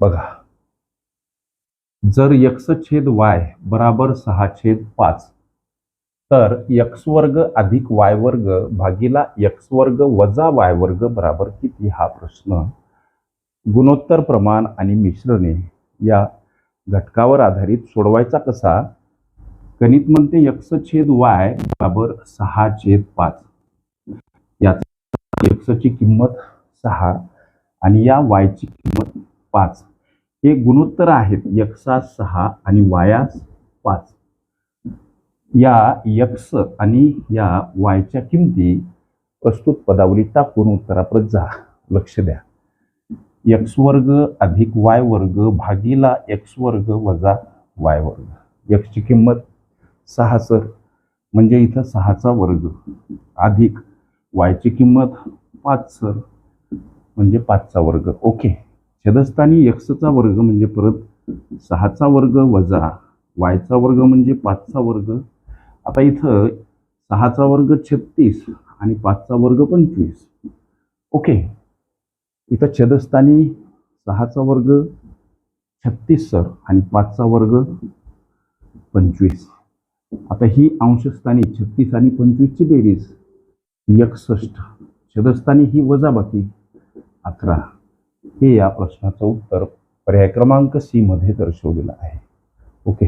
बघा. जर यक्स छेद वाय बराबर सहा छेद पाच तर यक्स वर्ग अधिक वाय वर्ग भागीला यक्स वर्ग वजा वाय वर्ग बराबर किती? हा प्रश्न. गुणोत्तर प्रमाण आणि मिश्रणे या घटकावर आधारित सोडवायचा कसा? गणित म्हणते यक्स छेद वाय बराबर सहा छेद पाच. याचा यक्सची किंमत सहा आणि या वायची किंमत पाच. हे गुणोत्तर आहेत यक्षा सहा आणि वायास पाच. या यक्ष आणि या वायच्या किमती प्रस्तुत पदावली टाकून उत्तराप्रत जा. लक्ष द्या. एक्स वर्ग अधिक वाय वर्ग भागीला एक्स वर्ग वजा वाय वर्ग. यक्षची किंमत सहा सर. म्हणजे इथं सहाचा वर्ग. अधिक वायची किंमत पाच सर. म्हणजे पाचचा वर्ग. ओके. छेदस्थानी यक्षचा वर्ग म्हणजे परत सहाचा वर्ग वजा वायचा वर्ग म्हणजे पाचचा वर्ग. आता इथं सहाचा वर्ग छत्तीस आणि पाचचा वर्ग पंचवीस. ओके. इथं छेदस्थानी सहाचा वर्ग छत्तीस सर आणि पाचचा वर्ग पंचवीस. आता ही अंशस्थानी छत्तीस आणि पंचवीसची बेरीज. एकसष्ट. छेदस्थानी ही वजाबाकी अकरा. हे या प्रश्नाचं उत्तर पर्याय क्रमांक सी मध्ये दर्शवलेलं आहे. ओके.